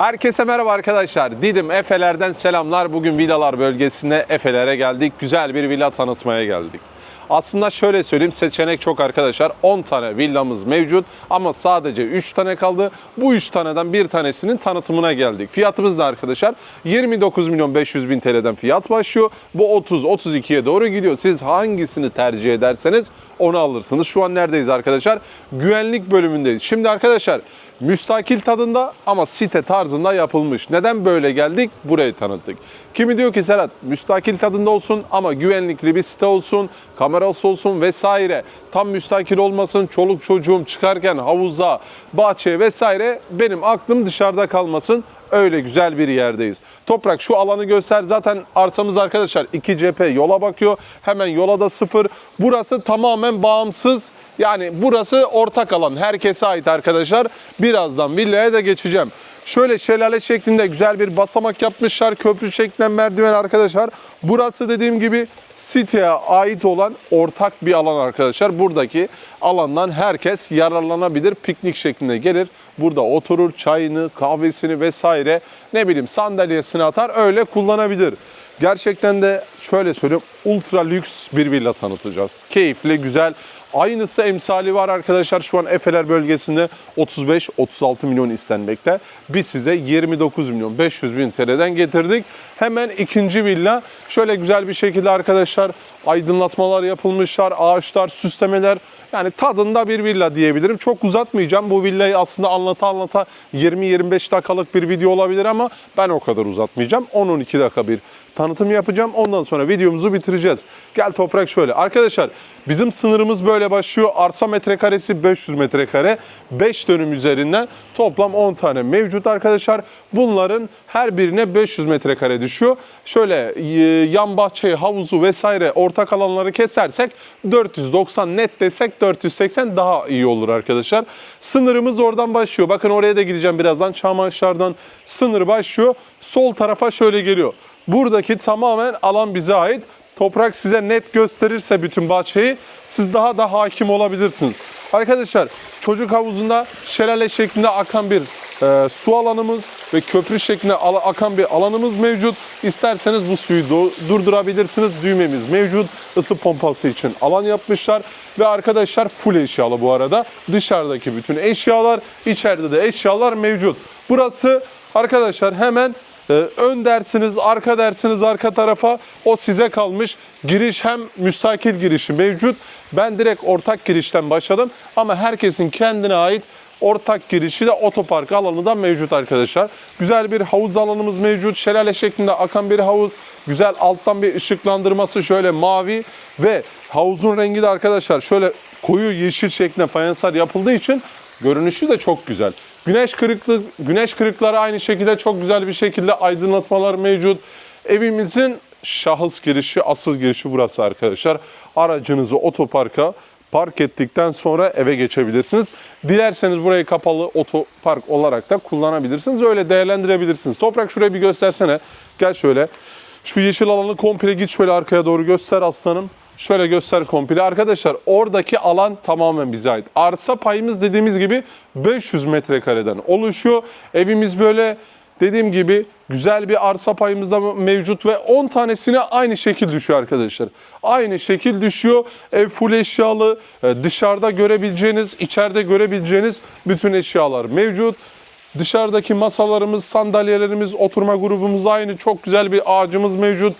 Herkese merhaba arkadaşlar. Didim Efeler'den selamlar. Bugün villalar bölgesine Efeler'e geldik. Güzel bir villa tanıtmaya geldik. Aslında şöyle söyleyeyim seçenek çok arkadaşlar. 10 tane villamız mevcut ama sadece 3 tane kaldı. Bu 3 taneden bir tanesinin tanıtımına geldik. Fiyatımız da arkadaşlar 29 milyon 500 bin TL'den fiyat başlıyor. Bu 30-32'ye doğru gidiyor. Siz hangisini tercih ederseniz onu alırsınız. Şu an neredeyiz arkadaşlar? Güvenlik bölümündeyiz. Şimdi arkadaşlar müstakil tadında ama site tarzında yapılmış. Neden böyle geldik? Burayı tanıttık. Kimi diyor ki Serhat müstakil tadında olsun ama güvenlikli bir site olsun, kamerası olsun vesaire. Tam müstakil olmasın, çoluk çocuğum çıkarken havuza, bahçeye vesaire benim aklım dışarıda kalmasın. Öyle güzel bir yerdeyiz. Toprak şu alanı göster. Zaten arsamız arkadaşlar iki cephe yola bakıyor. Hemen yola da sıfır. Burası tamamen bağımsız. Yani burası ortak alan. Herkese ait arkadaşlar. Birazdan villaya da geçeceğim. Şöyle şelale şeklinde güzel bir basamak yapmışlar. Köprü şeklinde merdiven arkadaşlar. Burası dediğim gibi siteye ait olan ortak bir alan arkadaşlar. Buradaki alandan herkes yararlanabilir. Piknik şeklinde gelir. Burada oturur çayını, kahvesini vesaire ne bileyim sandalyesini atar öyle kullanabilir. Gerçekten de şöyle söyleyeyim ultra lüks bir villa tanıtacağız. Keyifli, güzel. Aynısı emsali var arkadaşlar şu an Efeler bölgesinde 35-36 milyon istenmekte. Biz size 29 milyon 500 bin TL'den getirdik. Hemen ikinci villa şöyle güzel bir şekilde arkadaşlar aydınlatmalar yapılmışlar, ağaçlar, süslemeler. Yani tadında bir villa diyebilirim. Çok uzatmayacağım. Bu villayı aslında anlata anlata 20-25 dakikalık bir video olabilir ama ben o kadar uzatmayacağım. 10-12 dakika bir tanıtım yapacağım. Ondan sonra videomuzu bitireceğiz. Gel toprak şöyle. Arkadaşlar bizim sınırımız böyle başlıyor. Arsa metrekaresi 500 metrekare. 5 dönüm üzerinden toplam 10 tane mevcut arkadaşlar. Bunların her birine 500 metrekare düşüyor. Şöyle e, yan bahçeyi, havuzu vesaire ortak alanları kesersek 490 net desek 480 daha iyi olur arkadaşlar. Sınırımız oradan başlıyor. Bakın oraya da gideceğim birazdan. Çamaşırlardan sınır başlıyor. Sol tarafa şöyle geliyor. Buradaki tamamen alan bize ait. Toprak size net gösterirse bütün bahçeyi siz daha da hakim olabilirsiniz. Arkadaşlar çocuk havuzunda şelale şeklinde akan bir e, su alanımız ve köprü şeklinde akan bir alanımız mevcut. İsterseniz bu suyu durdurabilirsiniz. Düğmemiz mevcut. Isı pompası için alan yapmışlar. Ve arkadaşlar full eşyalı bu arada. Dışarıdaki bütün eşyalar, içeride de eşyalar mevcut. Burası arkadaşlar hemen ön dersiniz, arka dersiniz arka tarafa o size kalmış. Giriş hem müstakil girişi mevcut. Ben direkt ortak girişten başladım ama herkesin kendine ait ortak girişi de otopark alanı da mevcut arkadaşlar. Güzel bir havuz alanımız mevcut. Şelale şeklinde akan bir havuz. Güzel alttan bir ışıklandırması şöyle mavi ve havuzun rengi de arkadaşlar şöyle koyu yeşil şeklinde fayanslar yapıldığı için Görünüşü de çok güzel. Güneş kırıklığı, güneş kırıkları aynı şekilde çok güzel bir şekilde aydınlatmalar mevcut. Evimizin şahıs girişi, asıl girişi burası arkadaşlar. Aracınızı otoparka park ettikten sonra eve geçebilirsiniz. Dilerseniz burayı kapalı otopark olarak da kullanabilirsiniz. Öyle değerlendirebilirsiniz. Toprak şurayı bir göstersene. Gel şöyle. Şu yeşil alanı komple git şöyle arkaya doğru göster aslanım. Şöyle göster komple. Arkadaşlar oradaki alan tamamen bize ait. Arsa payımız dediğimiz gibi 500 metrekareden oluşuyor. Evimiz böyle dediğim gibi güzel bir arsa payımız da mevcut ve 10 tanesine aynı şekil düşüyor arkadaşlar. Aynı şekil düşüyor. Ev full eşyalı. e, Dışarıda görebileceğiniz, içeride görebileceğiniz bütün eşyalar mevcut. Dışarıdaki masalarımız, sandalyelerimiz, oturma grubumuz aynı. Çok güzel bir ağacımız mevcut.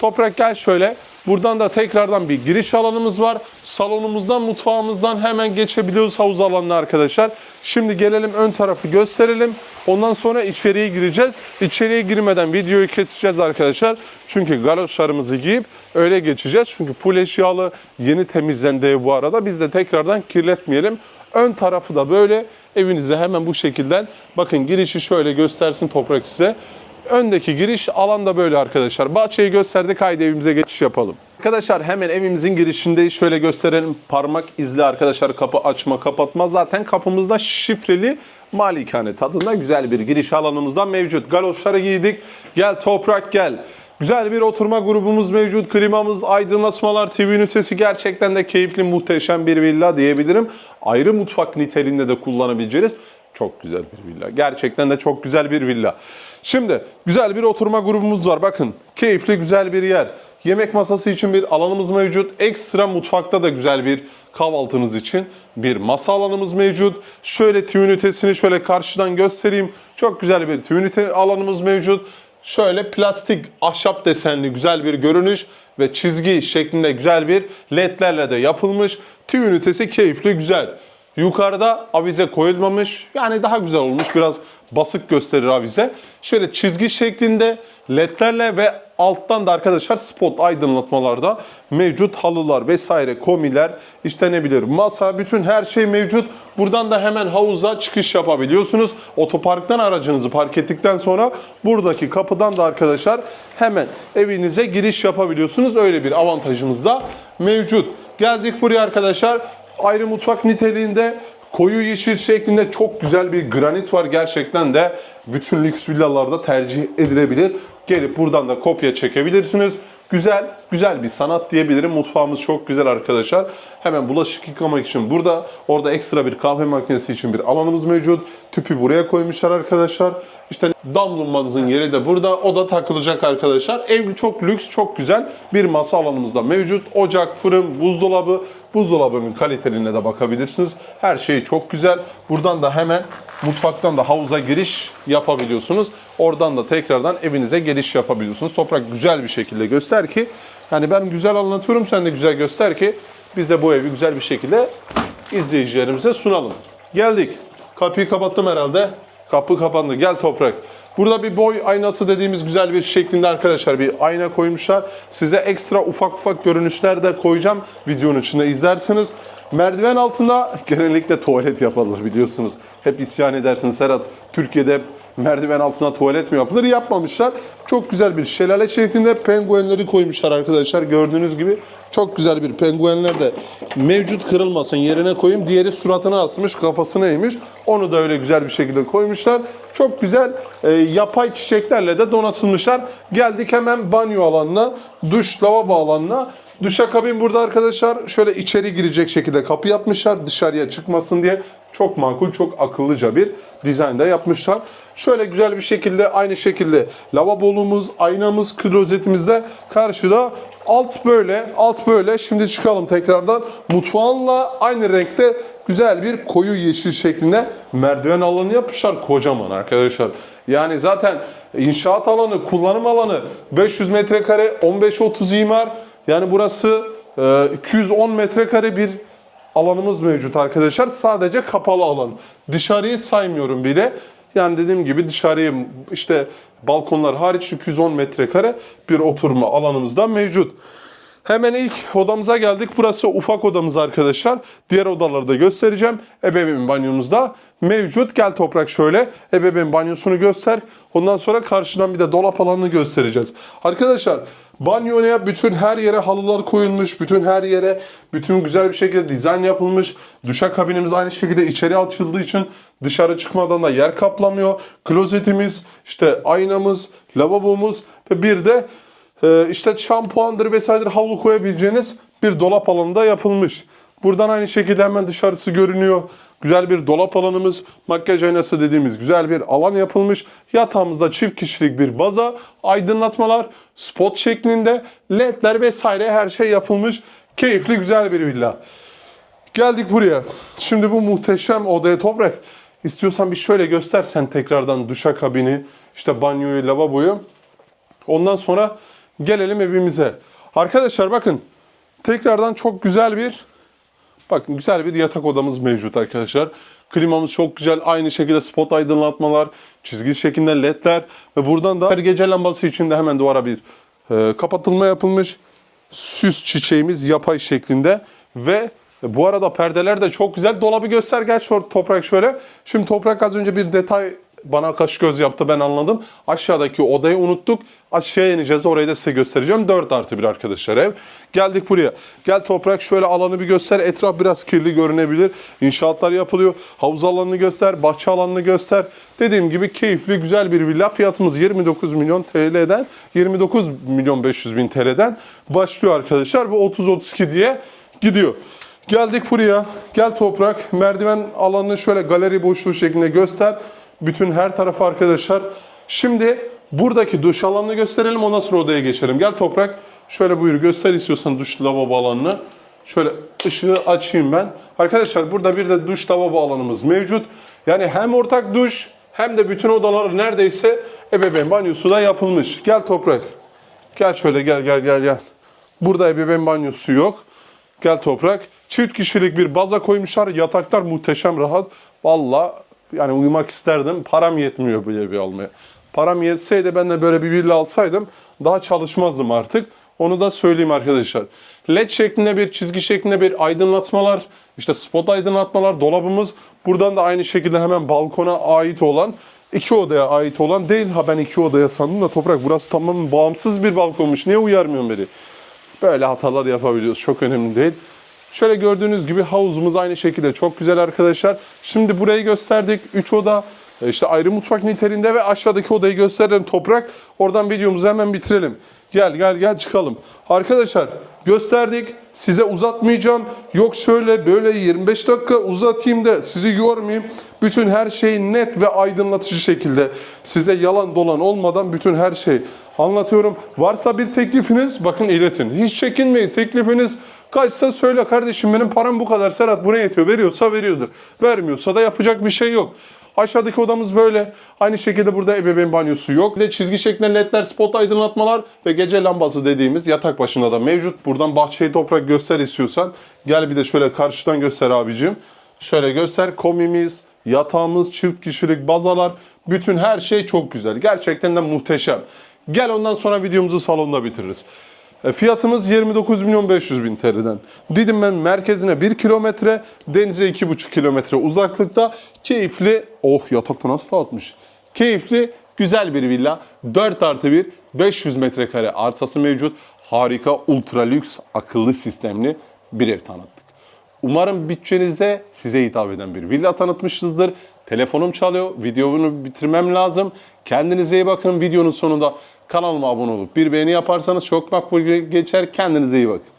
Toprak gel şöyle. Buradan da tekrardan bir giriş alanımız var. Salonumuzdan, mutfağımızdan hemen geçebiliyoruz havuz alanına arkadaşlar. Şimdi gelelim ön tarafı gösterelim. Ondan sonra içeriye gireceğiz. İçeriye girmeden videoyu keseceğiz arkadaşlar. Çünkü galoşlarımızı giyip öyle geçeceğiz. Çünkü full eşyalı yeni temizlendi bu arada. Biz de tekrardan kirletmeyelim. Ön tarafı da böyle evinize hemen bu şekilden bakın girişi şöyle göstersin toprak size. Öndeki giriş alanda böyle arkadaşlar. Bahçeyi gösterdik haydi evimize geçiş yapalım. Arkadaşlar hemen evimizin girişindeyiz. Şöyle gösterelim. Parmak izli arkadaşlar kapı açma kapatma. Zaten kapımızda şifreli malikane tadında güzel bir giriş alanımızda mevcut. Galoşları giydik. Gel toprak gel. Güzel bir oturma grubumuz mevcut. Klimamız, aydınlatmalar, TV ünitesi gerçekten de keyifli, muhteşem bir villa diyebilirim. Ayrı mutfak niteliğinde de kullanabileceğiniz Çok güzel bir villa. Gerçekten de çok güzel bir villa. Şimdi güzel bir oturma grubumuz var. Bakın keyifli güzel bir yer. Yemek masası için bir alanımız mevcut. Ekstra mutfakta da güzel bir kahvaltınız için bir masa alanımız mevcut. Şöyle tüy ünitesini şöyle karşıdan göstereyim. Çok güzel bir tüy ünite alanımız mevcut. Şöyle plastik ahşap desenli güzel bir görünüş ve çizgi şeklinde güzel bir ledlerle de yapılmış. Tüy ünitesi keyifli güzel. Yukarıda avize koyulmamış. Yani daha güzel olmuş. Biraz basık gösterir avize. Şöyle çizgi şeklinde ledlerle ve alttan da arkadaşlar spot aydınlatmalarda mevcut halılar vesaire komiler işte masa bütün her şey mevcut. Buradan da hemen havuza çıkış yapabiliyorsunuz. Otoparktan aracınızı park ettikten sonra buradaki kapıdan da arkadaşlar hemen evinize giriş yapabiliyorsunuz. Öyle bir avantajımız da mevcut. Geldik buraya arkadaşlar ayrı mutfak niteliğinde koyu yeşil şeklinde çok güzel bir granit var. Gerçekten de bütün lüks villalarda tercih edilebilir. Gelip buradan da kopya çekebilirsiniz. Güzel, güzel bir sanat diyebilirim. Mutfağımız çok güzel arkadaşlar. Hemen bulaşık yıkamak için burada, orada ekstra bir kahve makinesi için bir alanımız mevcut. Tüpü buraya koymuşlar arkadaşlar. İşte damlumanızın yeri de burada. O da takılacak arkadaşlar. Ev çok lüks, çok güzel bir masa alanımız da mevcut. Ocak, fırın, buzdolabı. Buzdolabının kaliteline de bakabilirsiniz. Her şey çok güzel. Buradan da hemen mutfaktan da havuza giriş yapabiliyorsunuz. Oradan da tekrardan evinize giriş yapabiliyorsunuz. Toprak güzel bir şekilde göster ki yani ben güzel anlatıyorum sen de güzel göster ki biz de bu evi güzel bir şekilde izleyicilerimize sunalım. Geldik. Kapıyı kapattım herhalde. Kapı kapandı. Gel toprak. Burada bir boy aynası dediğimiz güzel bir şeklinde arkadaşlar bir ayna koymuşlar. Size ekstra ufak ufak görünüşler de koyacağım. Videonun içinde izlersiniz. Merdiven altında genellikle tuvalet yapılır biliyorsunuz. Hep isyan edersiniz Serhat. Türkiye'de merdiven altına tuvalet mi yapılır? Yapmamışlar. Çok güzel bir şelale şeklinde penguenleri koymuşlar arkadaşlar. Gördüğünüz gibi çok güzel bir penguenler de mevcut kırılmasın yerine koyayım. Diğeri suratına asmış, kafasına eğmiş. Onu da öyle güzel bir şekilde koymuşlar. Çok güzel e, yapay çiçeklerle de donatılmışlar. Geldik hemen banyo alanına, duş, lavabo alanına. Duşakabin burada arkadaşlar şöyle içeri girecek şekilde kapı yapmışlar dışarıya çıkmasın diye. Çok makul, çok akıllıca bir dizaynda yapmışlar. Şöyle güzel bir şekilde aynı şekilde lavabomuz, aynamız, klozetimizde karşıda alt böyle, alt böyle. Şimdi çıkalım tekrardan. Mutfağınla aynı renkte güzel bir koyu yeşil şeklinde merdiven alanı yapmışlar. Kocaman arkadaşlar. Yani zaten inşaat alanı, kullanım alanı 500 metrekare, 15-30 imar. Yani burası e, 210 metrekare bir alanımız mevcut arkadaşlar. Sadece kapalı alan. Dışarıyı saymıyorum bile. Yani dediğim gibi dışarıyı işte balkonlar hariç 210 metrekare bir oturma alanımız da mevcut. Hemen ilk odamıza geldik. Burası ufak odamız arkadaşlar. Diğer odaları da göstereceğim. Ebeveyn banyomuzda mevcut. Gel toprak şöyle. Ebeveyn banyosunu göster. Ondan sonra karşıdan bir de dolap alanını göstereceğiz. Arkadaşlar banyoya bütün her yere halılar koyulmuş. Bütün her yere bütün güzel bir şekilde dizayn yapılmış. Duşa kabinimiz aynı şekilde içeri açıldığı için dışarı çıkmadan da yer kaplamıyor. Klozetimiz, işte aynamız, lavabomuz ve bir de işte şampuandır vesairedir havlu koyabileceğiniz bir dolap alanında yapılmış. Buradan aynı şekilde hemen dışarısı görünüyor. Güzel bir dolap alanımız, makyaj aynası dediğimiz güzel bir alan yapılmış. Yatağımızda çift kişilik bir baza, aydınlatmalar, spot şeklinde, ledler vesaire her şey yapılmış. Keyifli güzel bir villa. Geldik buraya. Şimdi bu muhteşem odaya toprak. İstiyorsan bir şöyle göstersen tekrardan duşa kabini, işte banyoyu, lavaboyu. Ondan sonra gelelim evimize. Arkadaşlar bakın tekrardan çok güzel bir bakın güzel bir yatak odamız mevcut arkadaşlar. Klimamız çok güzel. Aynı şekilde spot aydınlatmalar, çizgi şeklinde ledler ve buradan da gece lambası için de hemen duvara bir e, kapatılma yapılmış. Süs çiçeğimiz yapay şeklinde ve bu arada perdeler de çok güzel. Dolabı göster gel toprak şöyle. Şimdi toprak az önce bir detay bana kaş göz yaptı ben anladım. Aşağıdaki odayı unuttuk. Aşağıya ineceğiz orayı da size göstereceğim. 4 artı 1 arkadaşlar ev. Geldik buraya. Gel toprak şöyle alanı bir göster. Etraf biraz kirli görünebilir. İnşaatlar yapılıyor. Havuz alanını göster. Bahçe alanını göster. Dediğim gibi keyifli güzel bir villa. Fiyatımız 29 milyon TL'den 29 milyon 500 bin TL'den başlıyor arkadaşlar. Bu 30-32 diye gidiyor. Geldik buraya. Gel toprak. Merdiven alanını şöyle galeri boşluğu şeklinde göster. Bütün her tarafı arkadaşlar. Şimdi buradaki duş alanını gösterelim. Ondan sonra odaya geçelim. Gel toprak. Şöyle buyur göster istiyorsan duş lavabo alanını. Şöyle ışığı açayım ben. Arkadaşlar burada bir de duş lavabo alanımız mevcut. Yani hem ortak duş hem de bütün odalar neredeyse ebeveyn banyosu da yapılmış. Gel toprak. Gel şöyle gel gel gel gel. Burada ebeveyn banyosu yok. Gel toprak. Çift kişilik bir baza koymuşlar. Yataklar muhteşem rahat. Valla yani uyumak isterdim. Param yetmiyor bu evi almaya. Param yetseydi ben de böyle bir villa alsaydım daha çalışmazdım artık. Onu da söyleyeyim arkadaşlar. LED şeklinde bir çizgi şeklinde bir aydınlatmalar, işte spot aydınlatmalar, dolabımız. Buradan da aynı şekilde hemen balkona ait olan, iki odaya ait olan değil. Ha ben iki odaya sandım da toprak burası tamamen bağımsız bir balkonmuş. Niye uyarmıyorsun beni? Böyle hatalar yapabiliyoruz. Çok önemli değil. Şöyle gördüğünüz gibi havuzumuz aynı şekilde çok güzel arkadaşlar. Şimdi burayı gösterdik. 3 oda işte ayrı mutfak niteliğinde ve aşağıdaki odayı gösterelim toprak. Oradan videomuzu hemen bitirelim. Gel gel gel çıkalım. Arkadaşlar gösterdik. Size uzatmayacağım. Yok şöyle böyle 25 dakika uzatayım da sizi yormayayım. Bütün her şey net ve aydınlatıcı şekilde size yalan dolan olmadan bütün her şey anlatıyorum. Varsa bir teklifiniz bakın iletin. Hiç çekinmeyin teklifiniz kaçsa söyle kardeşim benim param bu kadar Serhat buna yetiyor. Veriyorsa veriyordur. Vermiyorsa da yapacak bir şey yok. Aşağıdaki odamız böyle. Aynı şekilde burada ebeveyn banyosu yok. De çizgi şeklinde ledler, spot aydınlatmalar ve gece lambası dediğimiz yatak başında da mevcut. Buradan bahçeyi toprak göster istiyorsan. Gel bir de şöyle karşıdan göster abicim. Şöyle göster. Komimiz, yatağımız, çift kişilik bazalar. Bütün her şey çok güzel. Gerçekten de muhteşem. Gel ondan sonra videomuzu salonda bitiririz. E, Fiyatımız 29 milyon 500 bin TL'den. Didim'in merkezine 1 kilometre, denize 2,5 kilometre uzaklıkta keyifli, oh yatakta nasıl rahatmış. Keyifli, güzel bir villa. 4 artı 1, 500 metrekare arsası mevcut. Harika, ultra lüks, akıllı sistemli bir ev tanıttık. Umarım bütçenize size hitap eden bir villa tanıtmışızdır. Telefonum çalıyor. Videomu bitirmem lazım. Kendinize iyi bakın. Videonun sonunda kanalıma abone olup bir beğeni yaparsanız çok makbul geçer. Kendinize iyi bakın.